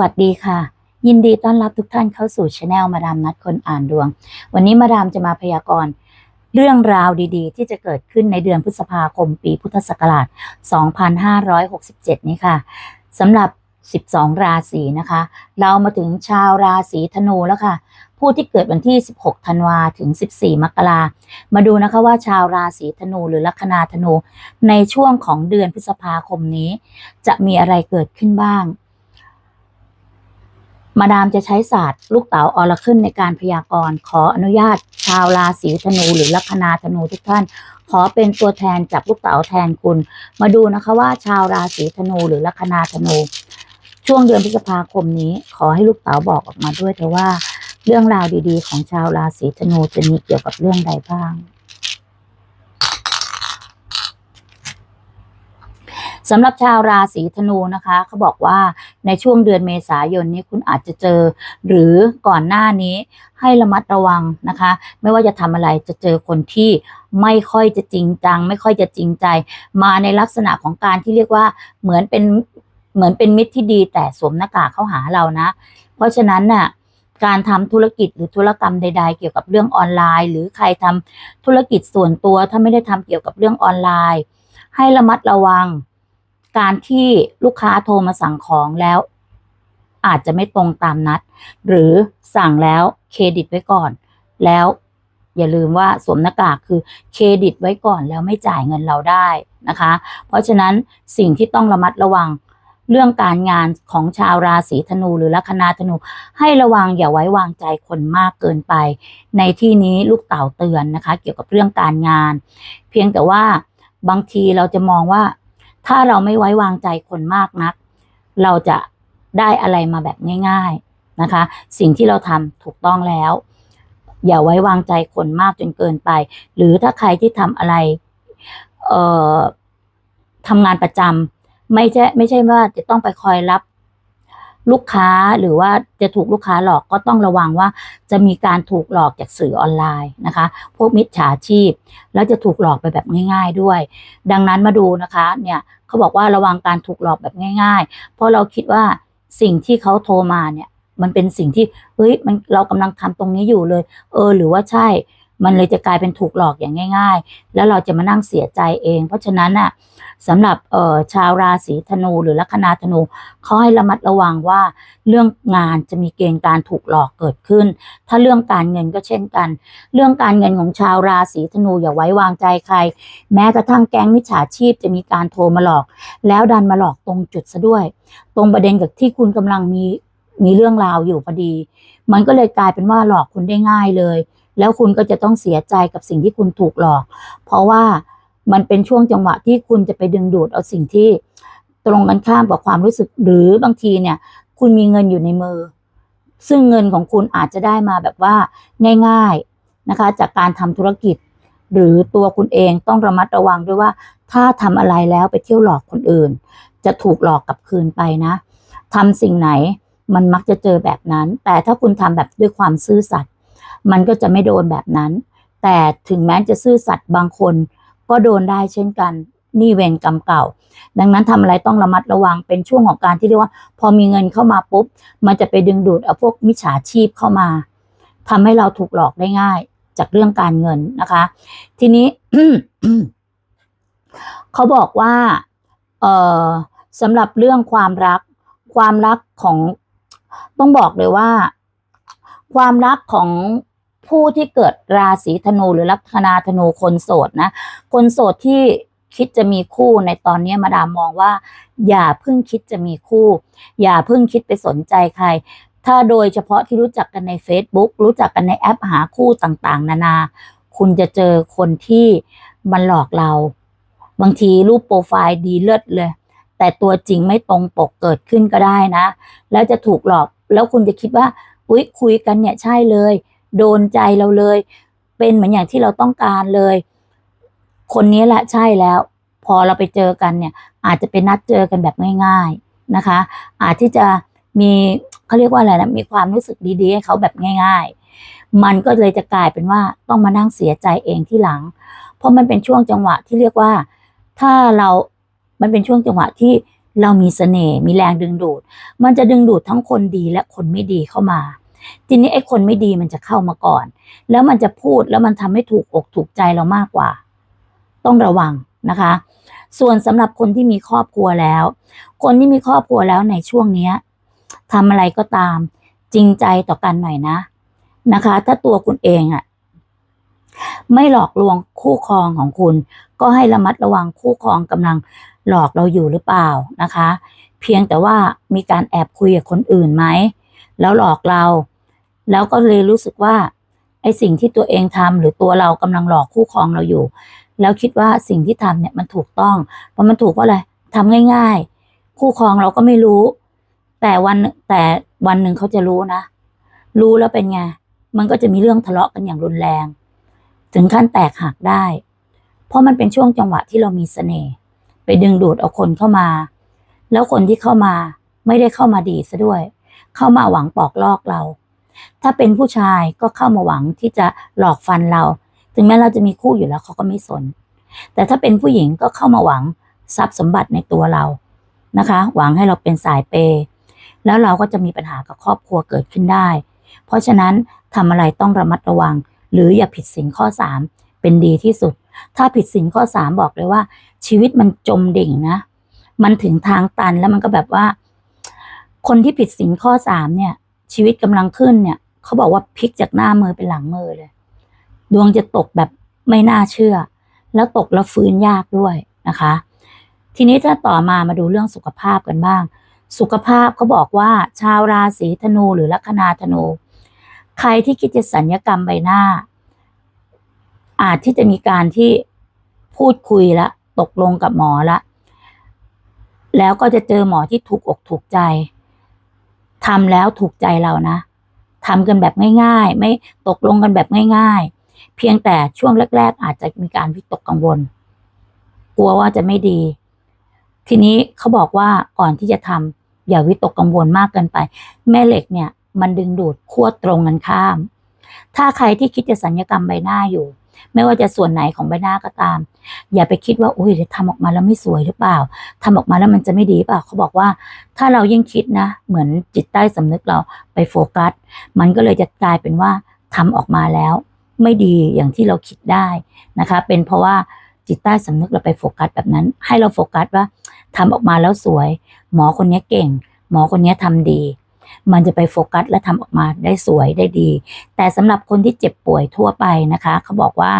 วัสดีค่ะ ยินดีต้อนรับทุกท่านเข้าสู่ช anel มาดามนัดคนอ่านดวง วันนี้มาดามจะมาพยากรณ์เรื่องราวดีๆ ที่จะเกิดขึ้นในเดือนพฤษภาคมปีพุทธศักราช 2567 นี้ค่ะสำหรับ 12 ราศีนะคะ เรามาถึงชาวราศีธนูแล้วค่ะ ผู้ที่เกิดวันที่ 16 ธันวาถึง 14 มกรามาดูนะคะว่าชาวราศีธนูหรือลัคนาธนู ในช่วงของเดือนพฤษภาคมนี้ จะมีอะไรเกิดขึ้นบ้าง มาดามจะใช้ศาสตร์ลูกเต๋าออราเคิลในการพยากรณ์ขออนุญาต ชาวราศีธนูหรือลัคนาธนูทุกท่าน ขอเป็นตัวแทนจับลูกเต๋าแทนคุณ มาดูนะคะว่าชาวราศีธนูหรือลัคนาธนู ช่วงเดือนพฤษภาคมนี้ ขอให้ลูกเต๋าบอกออกมาด้วยแต่ว่า เรื่องราวดีๆ ของชาวราศีธนูจะมีเกี่ยวกับเรื่องใดบ้าง สำหรับชาวราศีธนูนะคะเขาบอกว่าในช่วงเดือนเมษายนนี้คุณอาจจะเจอ หรือก่อนหน้านี้ให้ระมัดระวังนะคะ ไม่ว่าจะทำอะไรจะเจอคนที่ไม่ค่อยจะจริงจัง ไม่ค่อยจะจริงใจ มาในลักษณะของการที่เรียกว่าเหมือนเป็นเหมือนเป็นมิตรที่ดีแต่สวมหน้ากากเข้าหาเรานะ เพราะฉะนั้นน่ะการทำธุรกิจหรือธุรกรรมใด ๆ เกี่ยวกับเรื่องออนไลน์ หรือใครทำธุรกิจส่วนตัวถ้าไม่ได้ทำเกี่ยวกับเรื่องออนไลน์ ให้ระมัดระวัง การที่ลูกค้าโทรมาสั่งของแล้ว อาจจะไม่ตรงตามนัด หรือสั่งแล้วเครดิตไว้ก่อน แล้วอย่าลืมว่าสวมหน้ากากคือเครดิตไว้ก่อนแล้วไม่จ่ายเงินเราได้นะคะ เพราะฉะนั้นสิ่งที่ต้องระมัดระวังเรื่องการงานของชาวราศีธนูหรือลัคนาธนู ให้ระวังอย่าไว้วางใจคนมากเกินไป ในที่นี้ลูกเต่าเตือนนะคะ เกี่ยวกับเรื่องการงาน เพียงแต่ว่าบางทีเราจะมองว่า ถ้าเราไม่ไว้วางใจคนมากนัก เราจะได้อะไรมาแบบง่าย ๆนะคะ สิ่งที่เราทำถูกต้องแล้ว อย่าไว้วางใจคนมากจนเกินไป หรือถ้าใครที่ทำอะไรเอ่อทำงานประจำไม่ใช่ไม่ใช่ว่าจะต้องไปคอยรับ ลูกค้าหรือว่าจะถูกลูกค้าหลอกก็ต้องระวังว่า จะมีการถูกหลอกจากสื่อออนไลน์นะคะ พวกมิจฉาชีพ แล้วจะถูกหลอกไปแบบง่าย ๆด้วย ดังนั้นมาดูนะคะเนี่ยเขาบอกว่าระวังการถูกหลอกแบบง่าย ๆ เพราะเราคิดว่าสิ่งที่เขาโทรมาเนี่ยมันเป็นสิ่งที่เฮ้ยมันเรากำลังทำตรงนี้อยู่เลย เออ หรือว่าใช่ มันเลยจะกลายเป็นถูกหลอกอย่างง่าย ๆ แล้วเราจะมานั่งเสียใจเอง เพราะฉะนั้นน่ะสำหรับเอ่อชาวราศีธนูหรือลัคนาธนูเขาให้ระมัดระวังว่าเรื่องงานจะมีเกณฑ์การถูกหลอกเกิดขึ้น ถ้าเรื่องการเงินก็เช่นกัน เรื่องการเงินของชาวราศีธนูอย่าไว้วางใจใคร แม้กระทั่งแก๊งมิจฉาชีพจะมีการโทรมาหลอก แล้วดันมาหลอกตรงจุดซะด้วย ตรงประเด็นกับที่คุณกำลังมีมีเรื่องราวอยู่พอดี มันก็เลยกลายเป็นว่าหลอกคุณได้ง่ายเลย แล้วคุณก็จะต้องเสียใจกับสิ่งที่คุณถูกหลอก เพราะว่ามันเป็นช่วงจังหวะที่คุณจะไปดึงดูดเอาสิ่งที่ตรงกันข้ามกับความรู้สึกหรือบางทีเนี่ย คุณมีเงินอยู่ในมือ ซึ่งเงินของคุณอาจจะได้มาแบบว่าง่าย ๆนะคะ จากการทำธุรกิจ หรือตัวคุณเองต้องระมัดระวังด้วยว่า ถ้าทำอะไรแล้วไปเที่ยวหลอกคนอื่น จะถูกหลอกกลับคืนไปนะทำสิ่งไหนมันมักจะเจอแบบนั้น แต่ถ้าคุณทำแบบด้วยความซื่อสัตย์ มันก็จะไม่โดนแบบนั้น แต่ถึงแม้จะซื่อสัตย์บางคนก็โดนได้เช่นกันนี่เวรกรรมเก่า ดังนั้นทำอะไรต้องระมัดระวังเป็นช่วงของการที่เรียกว่า พอมีเงินเข้ามาปุ๊บ มันจะไปดึงดูดเอาพวกมิจฉาชีพเข้ามาทำให้เราถูกหลอกได้ง่ายจากเรื่องการเงินนะคะ ทีนี้เขาบอกว่าเอ่อสำหรับเรื่องความรัก ความรักของต้องบอกเลยว่า ความรักของ ผู้ที่เกิดราศีธนูหรือลัคนาธนูคนโสดนะ คนโสดที่คิดจะมีคู่ในตอนนี้มาดามมองว่า อย่าเพิ่งคิดจะมีคู่ อย่าเพิ่งคิดไปสนใจใคร ถ้าโดยเฉพาะที่รู้จักกันใน Facebook รู้จักกันในแอปหาคู่ต่างๆ นานา คุณจะเจอคนที่มันหลอกเรา บางทีรูปโปรไฟล์ดีเลิศเลย แต่ตัวจริงไม่ตรงปกเกิดขึ้นก็ได้นะ แล้วจะถูกหลอกแล้วคุณจะคิดว่าอุ๊ยคุยกันเนี่ยใช่เลย โดนใจเราเลย เป็นเหมือนอย่างที่เราต้องการเลย คนนี้แหละใช่แล้ว พอเราไปเจอกันเนี่ย อาจจะเป็นนัดเจอกันแบบง่าย ๆนะคะ อาจที่จะมีเขาเรียกว่าอะไรนะมีความรู้สึกดีๆให้เขาแบบง่าย ๆ มันก็เลยจะกลายเป็นว่าต้องมานั่งเสียใจเองที่หลัง เพราะมันเป็นช่วงจังหวะที่เรียกว่า ถ้าเรา มันเป็นช่วงจังหวะที่เรามีเสน่ห์มีแรงดึงดูด มันจะดึงดูดทั้งคนดีและคนไม่ดีเข้ามา ทีนี้ไอ้คนไม่ดีมันจะเข้ามาก่อน แล้วมันจะพูดแล้วมันทำให้ถูกอกถูกใจเรามากกว่า ต้องระวังนะคะ ส่วนสำหรับคนที่มีครอบครัวแล้ว คนที่มีครอบครัวแล้วในช่วงเนี้ยทำอะไรก็ตาม จริงใจต่อกันหน่อยนะนะคะ ถ้าตัวคุณเองอะไม่หลอกลวงคู่ครองของคุณ ก็ให้ระมัดระวังคู่ครองกำลังหลอกเราอยู่หรือเปล่านะคะ เพียงแต่ว่ามีการแอบคุยกับคนอื่นไหมแล้วหลอกเรา แล้วก็เลยรู้สึกว่าไอ้สิ่งที่ตัวเองทำหรือตัวเรากำลังหลอกคู่ครองเราอยู่ แล้วคิดว่าสิ่งที่ทำเนี่ยมันถูกต้องเพราะมันถูกเพราะอะไรทำง่าย ๆ คู่ครองเราก็ไม่รู้ แต่วันแต่วันหนึ่งเขาจะรู้นะ รู้แล้วเป็นไงมันก็จะมีเรื่องทะเลาะกันอย่างรุนแรง ถึงขั้นแตกหักได้ เพราะมันเป็นช่วงจังหวะที่เรามีเสน่ห์ไปดึงดูดเอาคนเข้ามา แล้วคนที่เข้ามาไม่ได้เข้ามาดีซะด้วย เข้ามาหวังปอกลอกเรา ถ้าเป็นผู้ชายก็เข้ามาหวังที่จะหลอกฟันเรา ถึงแม้เราจะมีคู่อยู่แล้วเขาก็ไม่สน แต่ถ้าเป็นผู้หญิงก็เข้ามาหวังทรัพย์สมบัติในตัวเรานะคะ หวังให้เราเป็นสายเปย์แล้วเราก็จะมีปัญหากับครอบครัวเกิดขึ้นได้ เพราะฉะนั้นทำอะไรต้องระมัดระวัง หรืออย่าผิดสินข้อ 3 เป็นดีที่สุด ถ้าผิดสินข้อ 3 บอกเลยว่า ชีวิตมันจมดิ่งนะ มันถึงทางตันแล้วมันก็แบบว่า คนที่ผิดสินข้อ 3 เนี่ย ชีวิตกำลังขึ้นเนี่ยเขาบอกว่าพลิกจากหน้ามือเป็นหลังมือเลย ดวงจะตกแบบไม่น่าเชื่อ แล้วตกแล้วฟื้นยากด้วยนะคะ ทีนี้ถ้าต่อมามาดูเรื่องสุขภาพกันบ้าง สุขภาพเขาบอกว่าชาวราศีธนูหรือลัคนาธนู ใครที่คิดจะสัญญกรรมใบหน้า อาจที่จะมีการที่พูดคุยละ ตกลงกับหมอละ แล้วก็จะเจอหมอที่ถูกอกถูกใจ ทำแล้วถูกใจเรานะทำกันแบบง่ายๆ ไม่ตกลงกันแบบง่าย ๆ เพียงแต่ช่วงแรก ๆ อาจจะมีการวิตกกังวล กลัวว่าจะไม่ดี ทีนี้เขาบอกว่าก่อนที่จะทำอย่าวิตกกังวลมากเกินไป แม่เหล็กเนี่ย มันดึงดูดขั้วตรงกันข้าม ถ้าใครที่คิดจะสัญญกรรมใบหน้าอยู่ ไม่ว่าจะส่วนไหนของใบหน้าก็ตาม อย่าไปคิดว่าอุ้ยเดี๋ยวทำออกมาแล้วไม่สวยหรือเปล่าทำออกมาแล้วมันจะไม่ดีเปล่าเขาบอกว่า ถ้าเรายิ่งคิดนะ เหมือนจิตใต้สำนึกเราไปโฟกัส มันก็เลยจะกลายเป็นว่าทำออกมาแล้ว ไม่ดีอย่างที่เราคิดได้นะคะ เป็นเพราะว่าจิตใต้สำนึกเราไปโฟกัสแบบนั้น ให้เราโฟกัสว่าทำออกมาแล้วสวย หมอคนนี้เก่ง หมอคนนี้ทำดี มันจะไปโฟกัสและทำออกมาได้สวยได้ดี แต่สำหรับคนที่เจ็บป่วยทั่วไปนะคะ เขาบอกว่า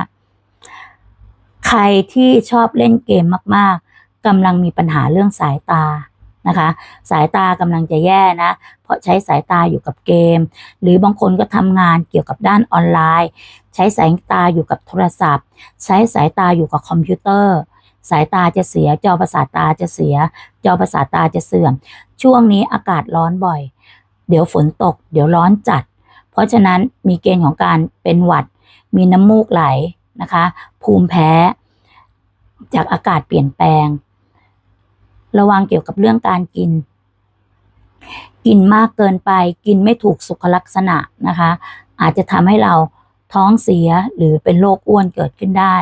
ใครที่ชอบเล่นเกมมาก ๆกำลังมีปัญหาเรื่องสายตานะคะ สายตากำลังจะแย่นะ เพราะใช้สายตาอยู่กับเกม หรือบางคนก็ทำงานเกี่ยวกับด้านออนไลน์ ใช้สายตาอยู่กับโทรศัพท์ ใช้สายตาอยู่กับคอมพิวเตอร์ สายตาจะเสีย จอประสาทตาจะเสีย จอประสาทตาจะเสื่อม ช่วงนี้อากาศร้อนบ่อย เดี๋ยวฝนตก เดี๋ยวร้อนจัด เพราะฉะนั้นมีเกณฑ์ของการเป็นหวัด มีน้ำมูกไหลนะคะ ภูมิแพ้ จากอากาศเปลี่ยนแปลง ระวังเกี่ยวกับเรื่องการกิน กินมากเกินไป กินไม่ถูกสุขลักษณะนะคะ อาจจะทำให้เราท้องเสียหรือเป็นโรคอ้วนเกิดขึ้นได้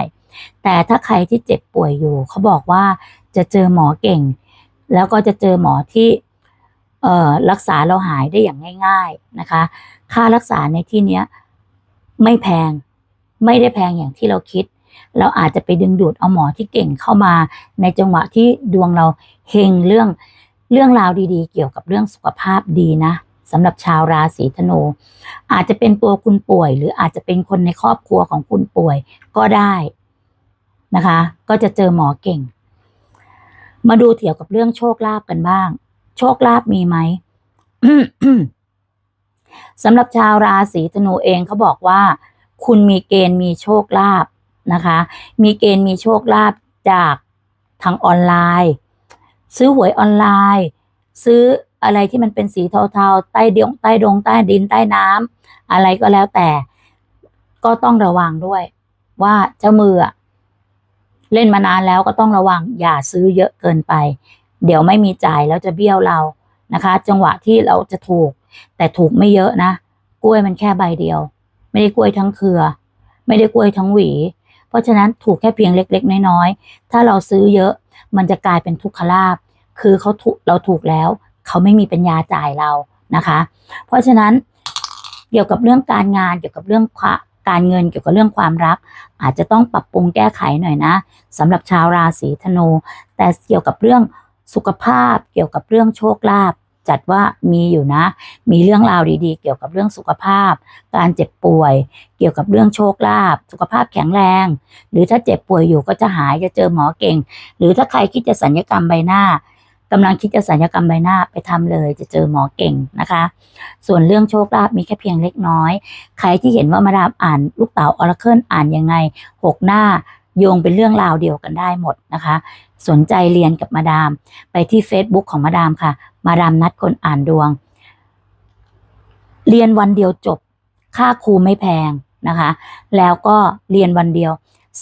แต่ถ้าใครที่เจ็บป่วยอยู่ เขาบอกว่าจะเจอหมอเก่ง แล้วก็จะเจอหมอที่ รักษาเราหายได้อย่างง่าย ๆนะคะ ค่ารักษาในที่เนี้ยไม่แพงไม่ได้แพงอย่างที่เราคิด เราอาจจะไปดึงดูดเอาหมอที่เก่งเข้ามาในจังหวะที่ดวงเราเฮงเรื่องเรื่องราวดีๆ เกี่ยวกับเรื่องสุขภาพดีนะสำหรับชาวราศีธนู อาจจะเป็นตัวคุณป่วย หรืออาจจะเป็นคนในครอบครัวของคุณป่วยก็ได้นะคะ ก็จะเจอหมอเก่ง มาดูเกี่ยวกับเรื่องโชคลาภกันบ้าง โชคลาภมีไหมสำหรับชาวราศีธนูเองเขาบอกว่า คุณมีเกณฑ์มีโชคลาภนะคะ มีเกณฑ์มีโชคลาภจากทางออนไลน์ ซื้อหวยออนไลน์ ซื้ออะไรที่มันเป็นสีเทาๆ ใต้ดงใต้ดงใต้ดินใต้น้ำอะไรก็แล้วแต่ ก็ต้องระวังด้วย ว่าเจ้ามือเล่นมานานแล้วก็ต้องระวัง อย่าซื้อเยอะเกินไป เดี๋ยวไม่มีจ่ายแล้วจะเบี้ยวเรานะคะ จังหวะที่เราจะถูก แต่ถูกไม่เยอะนะ กล้วยมันแค่ใบเดียว ไม่ได้กล้วยทั้งเครือ ไม่ได้กล้วยทั้งหวี เพราะฉะนั้นถูกแค่เพียงเล็ก ๆ น้อยๆถ้าเราซื้อเยอะมันจะกลายเป็นทุกขลาภคือเขาถูกเราถูกแล้ว เขาไม่มีปัญญาจ่ายเรานะคะ เพราะฉะนั้นเกี่ยวกับเรื่องการงานเกี่ยวกับเรื่องการเงินเกี่ยวกับเรื่องความรัก อาจจะต้องปรับปรุงแก้ไขหน่อยนะสำหรับชาวราศีธนูแต่เกี่ยวกับเรื่อง สุขภาพเกี่ยวกับเรื่องโชคลาภจัดว่ามีอยู่นะ มีเรื่องราวดีๆ เกี่ยวกับเรื่องสุขภาพ การเจ็บป่วย เกี่ยวกับเรื่องโชคลาภสุขภาพแข็งแรง หรือถ้าเจ็บป่วยอยู่ก็จะหายจะเจอหมอเก่ง หรือถ้าใครคิดจะสัญญกรรมใบหน้ากำลังคิดจะสัญญกรรมใบหน้าไปทำเลย จะเจอหมอเก่งนะคะ ส่วนเรื่องโชคลาภมีแค่เพียงเล็กน้อย ใครที่เห็นว่ามาดามอ่านลูกเต๋าออร์เคิลอ่านยังไงหกหน้า โยงเป็นเรื่องราวเดียวกันได้หมดนะคะ สนใจเรียนกับมาดาม ไปที่ Facebook ของมาดามค่ะ มาดามนัดคนอ่านดวง เรียนวันเดียวจบ ค่าครูไม่แพงนะคะ แล้วก็เรียนวันเดียว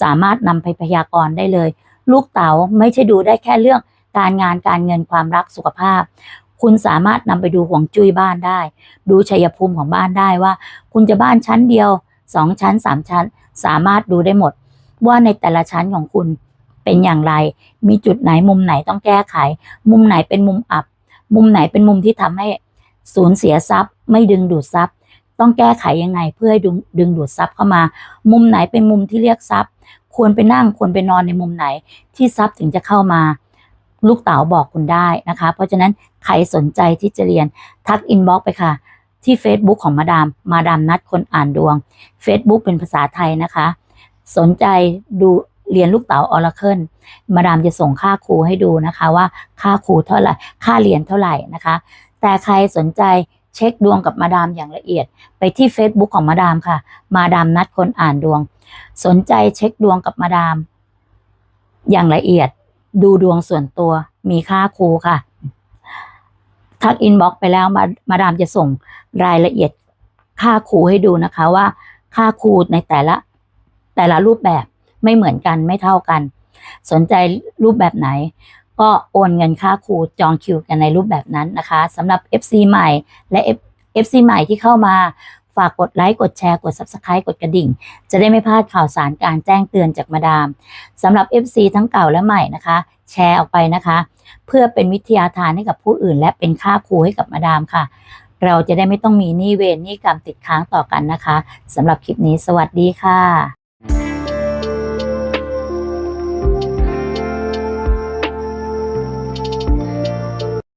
สามารถนำไปพยากรณ์ได้เลย ลูกเต๋าไม่ใช่ดูได้แค่เรื่องการงานการเงินความรักสุขภาพ คุณสามารถนำไปดูห่วงจุ้ยบ้านได้ ดูชัยภูมิของบ้านได้ว่า คุณจะบ้านชั้นเดียวสองชั้นสามชั้น สามารถดูได้หมด ว่าในแต่ละชั้นของคุณเป็นอย่างไร มีจุดไหนมุมไหนต้องแก้ไข มุมไหนเป็นมุมอับ มุมไหนเป็นมุมที่ทำให้สูญเสียทรัพย์ ไม่ดึงดูดทรัพย์ ต้องแก้ไขยังไงเพื่อให้ดึงดึงดูดทรัพย์เข้ามา มุมไหนเป็นมุมที่เรียกทรัพย์ ควรไปนั่งควรไปนอนในมุมไหนที่ทรัพย์ถึงจะเข้ามา ลูกเต๋าบอกคุณได้นะคะ เพราะฉะนั้นใครสนใจที่จะเรียนทักอินบ็อกไปค่ะที่ Facebook ของมาดาม มาดามนัดคนอ่านดวง Facebook เป็นภาษาไทยนะคะ สนใจดูเรียนลูกเต๋าออร์เคิลมาดามจะส่งค่าครูให้ดูนะคะว่าค่าครูเท่าไหร่ ค่าเรียนเท่าไหร่นะคะ แต่ใครสนใจเช็คดวงกับมาดามอย่างละเอียด ไปที่ Facebook ของมาดามค่ะ มาดามนัดคนอ่านดวง สนใจเช็คดวงกับมาดาม อย่างละเอียด ดูดวงส่วนตัวมีค่าครูค่ะ ทักอินบ็อกไปแล้วมามาดามจะส่งรายละเอียดค่าครูให้ดูนะคะว่า ค่าครูในแต่ละ แต่ละรูปแบบไม่เหมือนกันไม่เท่ากัน สนใจรูปแบบไหน ก็โอนเงินค่าครูจองคิวกันในรูปแบบนั้นนะคะสำหรับ FC ใหม่และ fc ใหม่ที่เข้ามาฝากกดไลค์ กดแชร์ กด Subscribe กดกระดิ่ง จะได้ไม่พลาดข่าวสารการแจ้งเตือนจากมาดามสำหรับ FC ทั้งเก่าและใหม่นะคะ แชร์ออกไปนะคะ เพื่อเป็นวิทยาทานให้กับผู้อื่น และเป็นค่าครูให้กับมาดามค่ะ เราจะได้ไม่ต้องมีหนี้เวรหนี้กรรมติดค้างต่อกันนะคะสำหรับคลิปนี้สวัสดีค่ะ